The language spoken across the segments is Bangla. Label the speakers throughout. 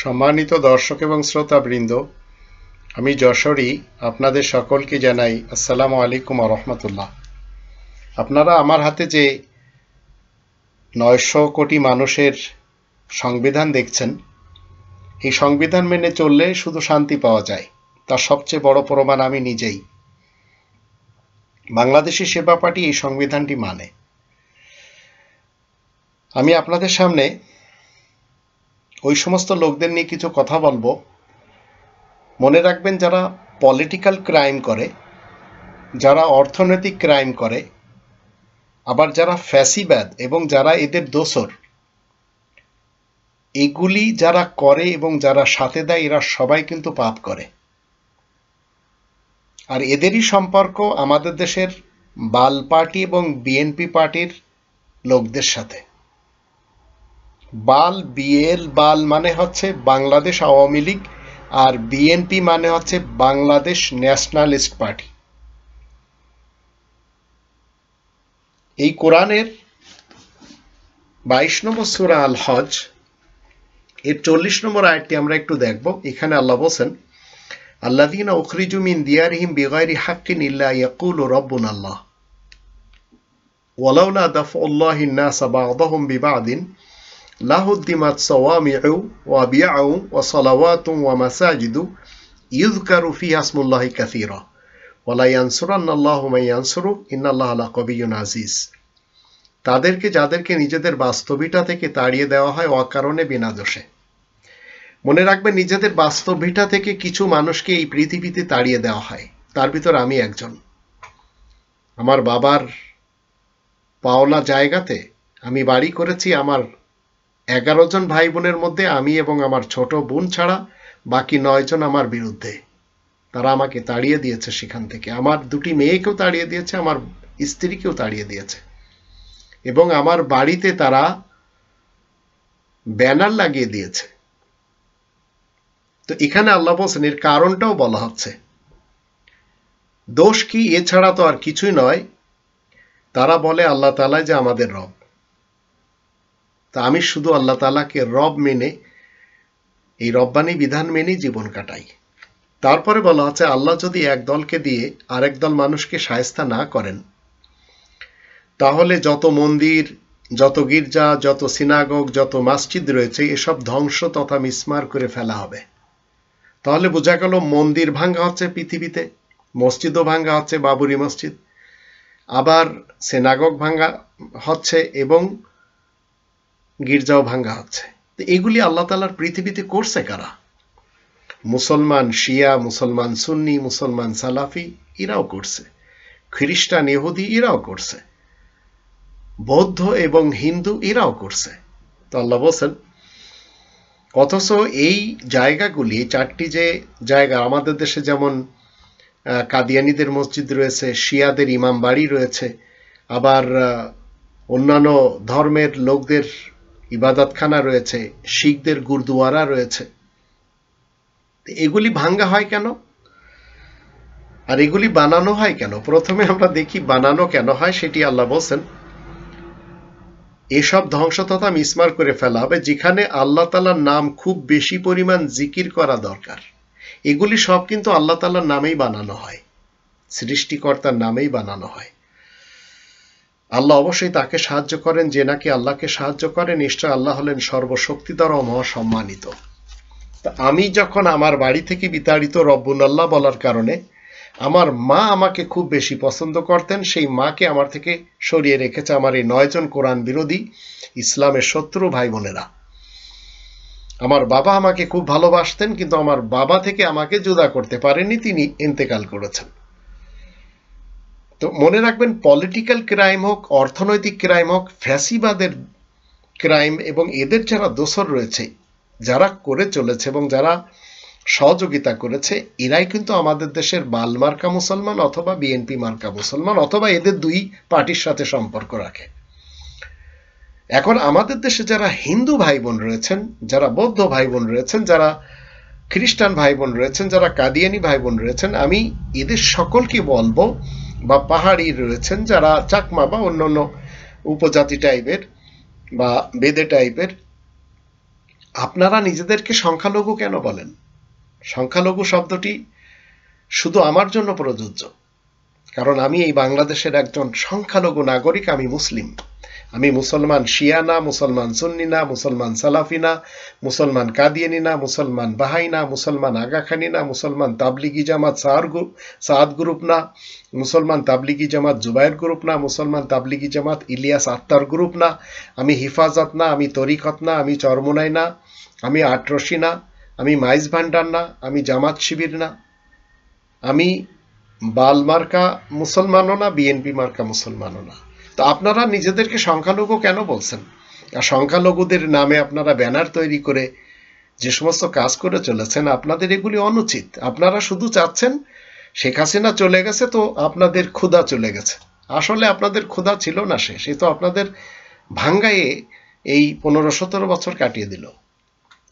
Speaker 1: সম্মানিত দর্শক এবং শ্রোতাবৃন্দ, আমি যশোরী, আপনাদের সকলকে জানাই আসসালামু আলাইকুম রহমতুল্লাহ। আপনারা আমার হাতে যে নয়শো কোটি মানুষের সংবিধান দেখছেন, এই সংবিধান মেনে চললে শুধু শান্তি পাওয়া যায়, তার সবচেয়ে বড় প্রমাণ আমি নিজেই। বাংলাদেশি সেবা পার্টি এই সংবিধানটি মানে। আমি আপনাদের সামনে ওই সমস্ত লোকদের নিয়ে কিছু কথা বলব। মনে রাখবেন যারা পলিটিক্যাল ক্রাইম করে, যারা অর্থনৈতিক ক্রাইম করে, আবার যারা ফ্যাসিবাদ এবং যারা এদের দোসর এগুলি যারা করে এবং যারা সাথে দেয়, এরা সবাই কিন্তু পাপ করে। আর এদেরই সম্পর্ক আমাদের দেশের বাল পার্টি এবং বিএনপি পার্টির লোকদের সাথে। বাল বিএল বাল মানে হচ্ছে বাংলাদেশ আওয়ামী লীগ আর বিএনপি মানে হচ্ছে বাংলাদেশ ন্যাশনালিস্ট পার্টি এই কোরআনের বাইশ নম্বর সুরা আল হজ এর চল্লিশ নম্বর আয়াতটি আমরা একটু দেখব এখানে আল্লাহ বলছেন আল্লাদিনা উখরিজু মিন দিয়ারিহিম বিগাইরি হাক্কিন ইল্লা ইয়াকুলু রব্বুন আল্লাহ ওয়ালাউলা দাফউল্লাহি الناس بعضهم ببعض লাহুদ্দিমাত ইন্নাল্লাহ কবিউন আজিজ। তাদেরকে, যাদেরকে নিজেদের বাস্তবিটা থেকে তাড়িয়ে দেওয়া হয় অকারণে বিনা দোষে মনে রাখবে নিজেদের বাস্তবিটা থেকে কিছু মানুষকে এই পৃথিবীতে তাড়িয়ে দেওয়া হয়। তার ভিতর আমি একজন। আমার বাবার পাওলা জায়গাতে আমি বাড়ি করেছি, আমার এগারো জন ভাই বোনের মধ্যে আমি এবং আমার ছোট বোন ছাড়া বাকি নয় জন আমার বিরুদ্ধে। তারা আমাকে তাড়িয়ে দিয়েছে সেখান থেকে। আমার দুটি মেয়েকেও তাড়িয়ে দিয়েছে, আমার স্ত্রীকেও তাড়িয়ে দিয়েছে। এবং আমার বাড়িতে তারা ব্যানার লাগিয়ে দিয়েছে। তো এখানে আল্লাহ বলছেন, এর কারণটাও বলা হচ্ছে। দোষ কি? এছাড়া তো আর কিছুই নয়। তারা বলে, আল্লাহ তালা যে আমাদের রব। তা আমি শুধু আল্লাহ তালাকে রব মেনে, এই রব্বানি বিধান মেনেই জীবন কাটাই। তারপরে বলা হচ্ছে আল্লাহ যদি এক দলকে দিয়ে আরেক দল মানুষকে সায়স্তা না করেন, তাহলে যত মন্দির, যত গির্জা, যত সিনাগগ, যত মসজিদ রয়েছে, এসব ধ্বংস তথা মিসমার করে ফেলা হবে। তাহলে বোঝা গেল, মন্দির ভাঙ্গা হচ্ছে পৃথিবীতে, মসজিদও ভাঙ্গা হচ্ছে বাবুরি মসজিদ, আবার সেনাগক ভাঙ্গা হচ্ছে এবং গির্জাও ভাঙ্গা হচ্ছে। তো এগুলি আল্লাহ তালার পৃথিবীতে করছে কারা? মুসলমান শিয়া, মুসলমান সুন্নি, মুসলমান সালাফি, এরাও করছে। খ্রিস্টান ইহুদি, এরাও করছে। বৌদ্ধ এবং হিন্দু, এরাও করছে। তো আল্লাহ বলছেন, অথচ এই জায়গাগুলি, চারটি যে জায়গা, আমাদের দেশে যেমন কাদিয়ানিদের মসজিদ রয়েছে, শিয়াদের ইমাম বাড়ি রয়েছে, আবার অন্যান্য ধর্মের লোকদের ইবাদতখানা রয়েছে, শিখদের গুরুদুয়ারা রয়েছে। এগুলি ভাঙ্গা হয় কেন? আর এগুলি বানানো হয় কেন? প্রথমে আমরা দেখি বানানো কেন হয়, সেটি আল্লাহ বলছেন, এসব ধ্বংস তথা মিসমার করে ফেলা হবে, যেখানে আল্লাহ তালার নাম খুব বেশি পরিমাণ জিকির করা দরকার। এগুলি সব কিন্তু আল্লাহ তালার নামেই বানানো হয়, সৃষ্টিকর্তার নামেই বানানো হয়। আল্লাহ অবশ্যই তাকে সাহায্য করেন, যে নাকি আল্লাহকে সাহায্য করে, নিশ্চয় আল্লাহ হলেন সর্বশক্তিধর ও মহাসম্মানিত। আমি যখন আমার বাড়ি থেকে বিতাড়িত রব্বুল আল্লাহ বলার কারণে আমার মা আমাকে খুব বেশি পছন্দ করতেন, সেই মাকে আমার থেকে সরিয়ে রেখেছে আমার এই নয়জন কোরআন বিরোধী ইসলামের শত্রু ভাই বোনেরা। আমার বাবা আমাকে খুব ভালোবাসতেন, কিন্তু আমার বাবা থেকে আমাকে জুদা করতে পারেনি তিনি ইন্তেকাল করেছেন। তো মনে রাখবেন পলিটিক্যাল ক্রাইম হোক, অর্থনৈতিক ক্রাইম হোক, ফ্যাসিবাদের ক্রাইম এবং এদের যারা দোসর রয়েছে, যারা করে চলেছে এবং যারা সহযোগিতা করেছে, এরাই কিন্তু আমাদের দেশের বাল মার্কা মুসলমান অথবা বিএনপি মার্কা মুসলমান অথবা এদের দুই পার্টির সাথে সম্পর্ক রাখে। এখন আমাদের দেশে যারা হিন্দু ভাই বোন রয়েছেন, যারা বৌদ্ধ ভাই বোন রয়েছেন, যারা খ্রিস্টান ভাই বোন রয়েছেন, যারা কাদিয়ানি ভাই বোন রয়েছেন, আমি এদের সকলকে বলব বা পাহাড়ি রয়েছেন যারা চাকমা বা অন্যান্য অন্য উপজাতি টাইপের বা বেদে টাইপের, আপনারা নিজেদেরকে সংখ্যালঘু কেন বলেন? সংখ্যালঘু শব্দটি শুধু আমার জন্য প্রযোজ্য। কারণ আমি এই বাংলাদেশের একজন সংখ্যালঘু নাগরিক, আমি মুসলিম। আমি মুসলমান শিয়া না, মুসলমান সুন্নি না, মুসলমান সালাফি না, মুসলমান কাদিয়ানি না, মুসলমান বাহাই না, মুসলমান আগাখানি না, মুসলমান তাবলিগি জামাত সাহার গ্রুপ সাদ গ্রুপ না, মুসলমান তাবলিগি জামাত জুবাইর গ্রুপ না, মুসলমান তাবলিগি জামাত ইলিয়াস আত্মার গ্রুপ না, আমি হিফাজত না, আমি তরিকত না, আমি চরমোনাই না, আমি আটরশি না, আমি মাইজ ভান্ডার না, আমি জামাত শিবির না, আমি বাল মার্কা মুসলমানও না, বিএনপি মার্কা মুসলমানও না। তো আপনারা নিজেদেরকে সংখ্যালঘু কেন বলছেন? আর সংখ্যালঘুদের নামে আপনারা ব্যানার তৈরি করে যে সমস্ত কাজ করে চলেছেন, আপনাদের এগুলি অনুচিত। আপনারা শুধু চাচ্ছেন, শেখ হাসিনা চলে গেছে তো আপনাদের ক্ষুধা চলে গেছে। আসলে আপনাদের ক্ষুধা ছিল না সে সে তো আপনাদের ভাঙ্গায়ে এই পনেরো সতেরো বছর কাটিয়ে দিল।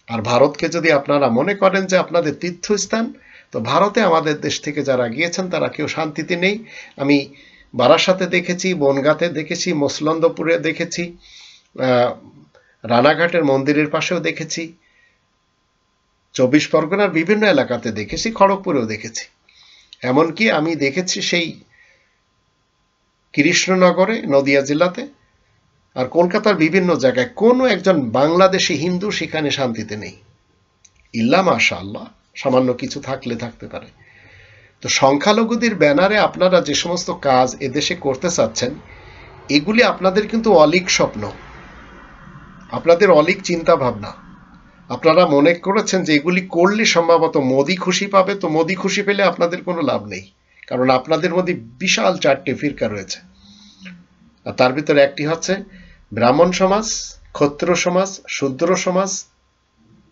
Speaker 1: আর ভারতকে যদি আপনারা মনে করেন যে আপনাদের তীর্থস্থান, তো ভারতে আমাদের দেশ থেকে যারা গিয়েছেন তারা কেউ শান্তিতে নেই। আমি বারাসাতে দেখেছি, বনগাঁতে দেখেছি, মসলন্দপুরে দেখেছি রানাঘাটের মন্দিরের পাশেও দেখেছি, চব্বিশ পরগনার বিভিন্ন এলাকাতে দেখেছি, খড়গপুরেও দেখেছি। এমনকি আমি দেখেছি সেই কৃষ্ণনগরে, নদিয়া জেলাতে আর কলকাতার বিভিন্ন জায়গায় কোনো একজন বাংলাদেশি হিন্দু সেখানে শান্তিতে নেই। ইল্লা মাশা আল্লাহ সামান্য কিছু থাকলে থাকতে পারে। তো সংখ্যালঘুদের ব্যানারে আপনারা যে সমস্ত কাজ এদেশে করতে চাচ্ছেন, এগুলি আপনাদের কিন্তু অলিক স্বপ্ন। আপনাদের অলিক চিন্তা ভাবনা আপনারা মনে করেছেন যে এগুলি করলে সম্ভবত মোদি খুশি পাবে, তো মোদি খুশি পেলে আপনাদের কোনো লাভ নেই, কারণ আপনাদের মধ্যে বিশাল চারটে ফিরকা রয়েছে। আর তার ভিতরে একটি হচ্ছে ব্রাহ্মণ সমাজ, ক্ষত্র সমাজ, শূদ্র সমাজ,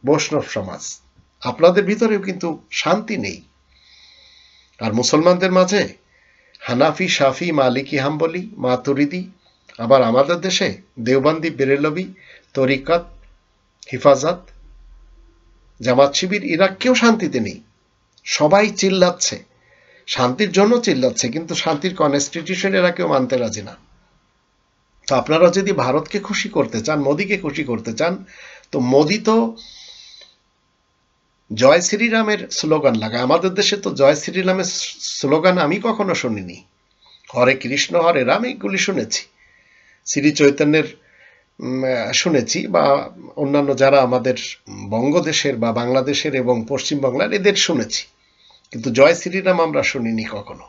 Speaker 1: বৈষ্ণব সমাজ। আপনাদের ভিতরেও কিন্তু শান্তি নেই। আর মুসলমানদের মাঝে হানাফি, শাফি, মালিকি, হাম্বলি, মাতুরিদি, আবার আমাদের দেশে দেওবান্দি, বেরেলবি, তরিকাত, হিফাজত, জামাত শিবির, এরা কেউ শান্তিতে নেই। সবাই চিল্লাচ্ছে। শান্তির জন্য চিল্লাচ্ছে, কিন্তু শান্তির কনস্টিটিউশন এরা কেউ মানতে রাজি না। তো আপনারা যদি ভারতকে খুশি করতে চান, মোদিকে খুশি করতে চান, তো মোদি তো জয় শ্রীরামের স্লোগান লাগায়। আমাদের দেশে তো জয় শ্রীরামের স্লোগান আমি কখনো শুনিনি। হরে কৃষ্ণ, হরে রাম এগুলি শুনেছি। শ্রী চৈতন্যের শুনেছি বা অন্যান্য যারা আমাদের বঙ্গদেশের বা বাংলাদেশের এবং পশ্চিমবাংলার এদের শুনেছি। কিন্তু জয় শ্রীরাম আমরা শুনিনি কখনো।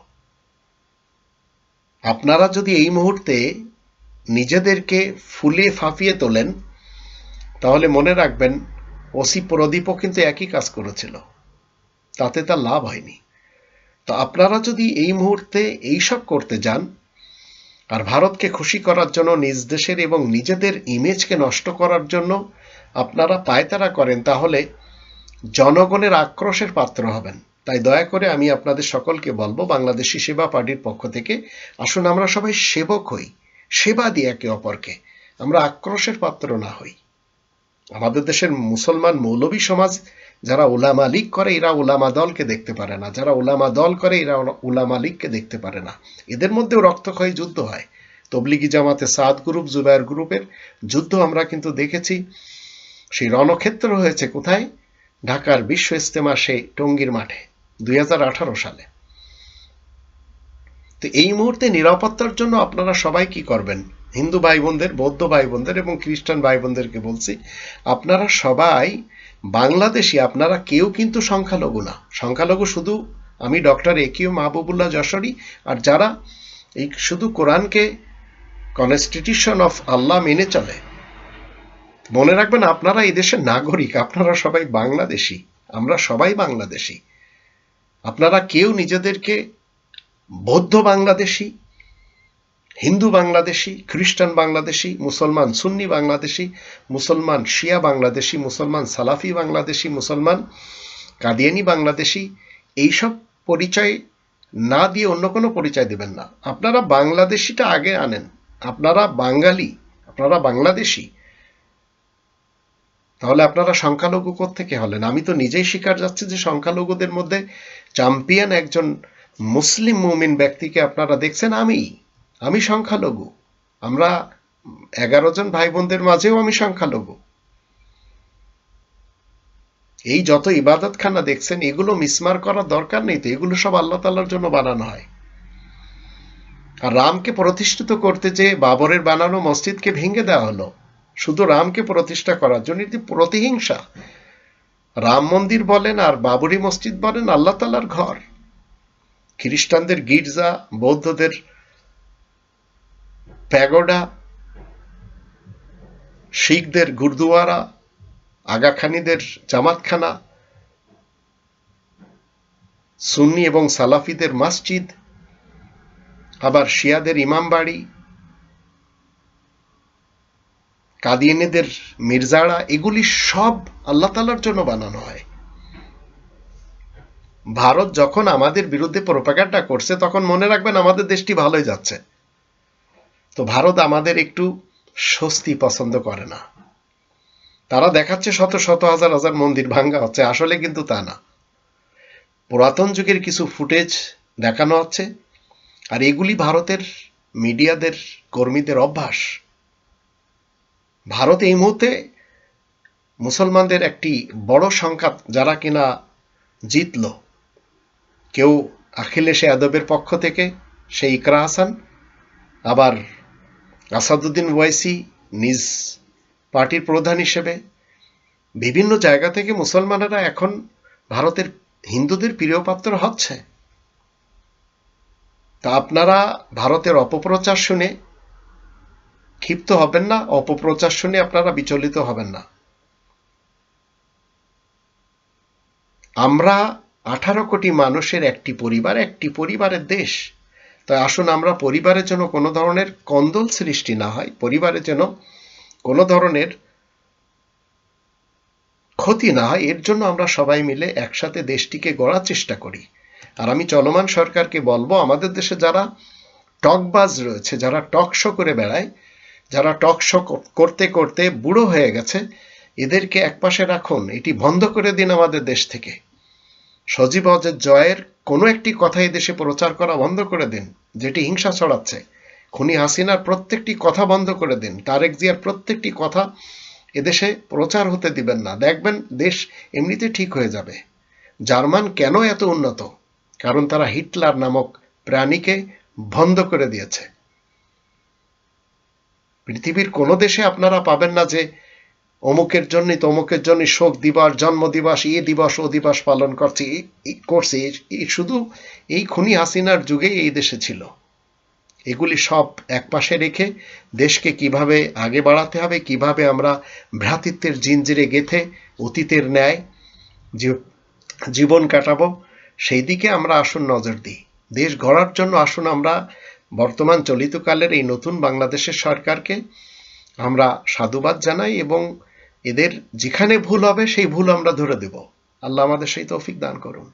Speaker 1: আপনারা যদি এই মুহূর্তে নিজেদেরকে ফুলে ফাঁপিয়ে তোলেন, তাহলে মনে রাখবেন ওসি প্রদীপও কিন্তু একই কাজ করেছিল। তাতে তার লাভ হয়নি। তো আপনারা যদি এই মুহূর্তে এইসব করতে যান, আর ভারতকে খুশি করার জন্য নিজ দেশের এবং নিজেদের ইমেজকে নষ্ট করার জন্য আপনারা পায়তারা করেন, তাহলে জনগণের আক্রোশের পাত্র হবেন। তাই দয়া করে আমি আপনাদের সকলকে বলব, বাংলাদেশি সেবা পার্টির পক্ষ থেকে, আসুন আমরা সবাই সেবক হই, সেবা দিই একে অপরকে। আমরা আক্রোশের পাত্র না হই। আমাদের দেশের মুসলমান মৌলবী সমাজ, যারা ওলামা লীগ করে, এরা ওলামা দলকে দেখতে পারে না। যারা ওলামা দল করে, এরা ওলামা লীগকে দেখতে পারে না। এদের মধ্যেও রক্তক্ষয়ী যুদ্ধ হয়। তবলিগি জামাতে সাদ গ্রুপ, জুবায়ের গ্রুপের যুদ্ধ আমরা কিন্তু দেখেছি। সেই রণক্ষেত্র হয়েছে কোথায়? ঢাকার বিশ্ব ইস্তেমা সেই টঙ্গীর মাঠে, দুই হাজার আঠারো সালে। তো এই মুহূর্তে নিরাপত্তার জন্য আপনারা সবাই কি করবেন? হিন্দু ভাই বোনদের বৌদ্ধ ভাই বোনদের এবং খ্রিস্টান ভাই বোনদেরকে বলছি, আপনারা সবাই বাংলাদেশি, আপনারা কেউ কিন্তু সংখ্যালঘু না। সংখ্যালঘু শুধু আমি ডক্টর একিউ মাহবুবুল্লাহ যশোরী, আর যারা এই শুধু কোরআনকে কনস্টিটিউশন অফ আল্লাহ মেনে চলে, মনে রাখবেন আপনারা এই দেশের নাগরিক, আপনারা সবাই বাংলাদেশি, আমরা সবাই বাংলাদেশি। আপনারা কেউ নিজেদেরকে বৌদ্ধ বাংলাদেশি হিন্দু বাংলাদেশি, খ্রিস্টান বাংলাদেশি, মুসলমান সুন্নি বাংলাদেশি, মুসলমান শিয়া বাংলাদেশি, মুসলমান সালাফি বাংলাদেশি, মুসলমান কাদিয়ানি বাংলাদেশি, এইসব পরিচয় না দিয়ে অন্য কোনো পরিচয় দেবেন না। আপনারা বাংলাদেশিটা আগে আনেন। আপনারা বাঙালি, আপনারা বাংলাদেশি, তাহলে আপনারা সংখ্যালঘু থেকে হলেন? আমি তো নিজেই স্বীকার যাচ্ছি যে সংখ্যালঘুদের মধ্যে চ্যাম্পিয়ন একজন মুসলিম মুমিন ব্যক্তিকে আপনারা দেখছেন আমি। আমি সংখ্যালঘু। আমরা এগারো জন ভাই বোনদের মাঝেও আমি সংখ্যালঘু। এই যত ইবাদতখানা দেখছেন, এগুলো মিসমার করার দরকার নেই তো, এগুলো সব আল্লাহ তাল্লার জন্য বানানো হয়। আর রামকে প্রতিষ্ঠিত করতে যে বাবরের বানানো মসজিদকে ভেঙে দেওয়া হলো, শুধু রামকে প্রতিষ্ঠা করার জন্য এটি প্রতিহিংসা। রাম মন্দির বলেন আর বাবরি মসজিদ বলেন আল্লাহ তাল্লার ঘর। খ্রিস্টানদের গির্জা, বৌদ্ধদের প্যাগোডা, শিখদের গুরুদুয়ারা, আগাখানিদের জামাতখানা, সুন্নি এবং সালাফিদের মসজিদ, আবার শিয়াদের ইমামবাড়ি কাদিয়ানিদের মির্জাড়া এগুলি সব আল্লাহ তালার জন্য বানানো হয়। ভারত যখন আমাদের বিরুদ্ধে প্রোপাগান্ডা করছে, তখন মনে রাখবেন আমাদের দেশটি ভালোই যাচ্ছে। তো ভারত আমাদের একটু স্বস্তি পছন্দ করে না। তারা দেখাচ্ছে শত শত হাজার হাজার মন্দির ভাঙ্গা হচ্ছে, আসলে কিন্তু তা না। পুরাতন যুগের কিছু ফুটেজ দেখানো হচ্ছে, আর এগুলি ভারতের মিডিয়াদের কর্মীদের অভ্যাস। ভারত এই মুহূর্তে মুসলমানদের একটি বড় সংখ্যা যারা কিনা জিতল, কেউ আখিলেশ যাদবের পক্ষ থেকে সে ইকরা হাসান, আবার আসাদুদ্দিন ওয়াইসি নিজ পার্টির প্রধান হিসেবে বিভিন্ন জায়গা থেকে মুসলমানেরা এখন ভারতের হিন্দুদের প্রিয়পাত্র হচ্ছে। তা আপনারা ভারতের অপপ্রচার শুনে ক্ষিপ্ত হবেন না, অপপ্রচার শুনে আপনারা বিচলিত হবেন না। আমরা আঠারো কোটি মানুষের একটি পরিবার, একটি পরিবারের দেশ। তাই আসুন আমরা পরিবারের জন্য কোনো ধরনের কন্দল সৃষ্টি না হয়, পরিবারের যেন কোনো ধরনের ক্ষতি না হয়, এর জন্য আমরা সবাই মিলে একসাথে দেশটিকে গড়ার চেষ্টা করি। আর আমি চলমান সরকারকে বলব, আমাদের দেশে যারা টকবাজ রয়েছে, যারা টক শো করে বেড়ায়, যারা টক শো করতে করতে বুড়ো হয়ে গেছে, এদেরকে একপাশে রাখুন, এটি বন্ধ করে দিন আমাদের দেশ থেকে। সজীব অজের জয়ের কোনো একটি কথা দেশে প্রচার করা বন্ধ করে দিন, যেটি হিংসা ছড়াচ্ছে। খুনি হাসিনার প্রত্যেকটি কথা বন্ধ করে দিন। তারেক জিয়ার প্রত্যেকটি কথা এদেশে প্রচার হতে দিবেন না। দেখবেন দেশ এমনিতে ঠিক হয়ে যাবে। জার্মান কেন এত উন্নত? কারণ তারা হিটলার নামক প্রাণীকে বন্ধ করে দিয়েছে। পৃথিবীর কোনো দেশে আপনারা পাবেন না যে অমুকের জন্য তমুকের জন্য শোক দিবস, জন্ম দিবস, এ দিবস, ও দিবস পালন করছে। করছে, এই শুধু এই খুনি হাসিনার যুগে এই দেশে ছিল। এগুলি সব একপাশে রেখে দেশকে কীভাবে আগে বাড়াতে হবে, কীভাবে আমরা ভ্রাতৃত্বের জিঞ্জিরে গেথে অতীতের ন্যায় জীবন কাটাবো, সেই দিকে আমরা আসুন নজর দিই। দেশ গড়ার জন্য আসুন আমরা, বর্তমান চলিতকালের এই নতুন বাংলাদেশের সরকারকে আমরা সাধুবাদ জানাই এবং এদের যেখানে ভুল হবে, সেই ভুল আমরা ধরে দেব। আল্লাহ আমাদের সেই তৌফিক দান করুন।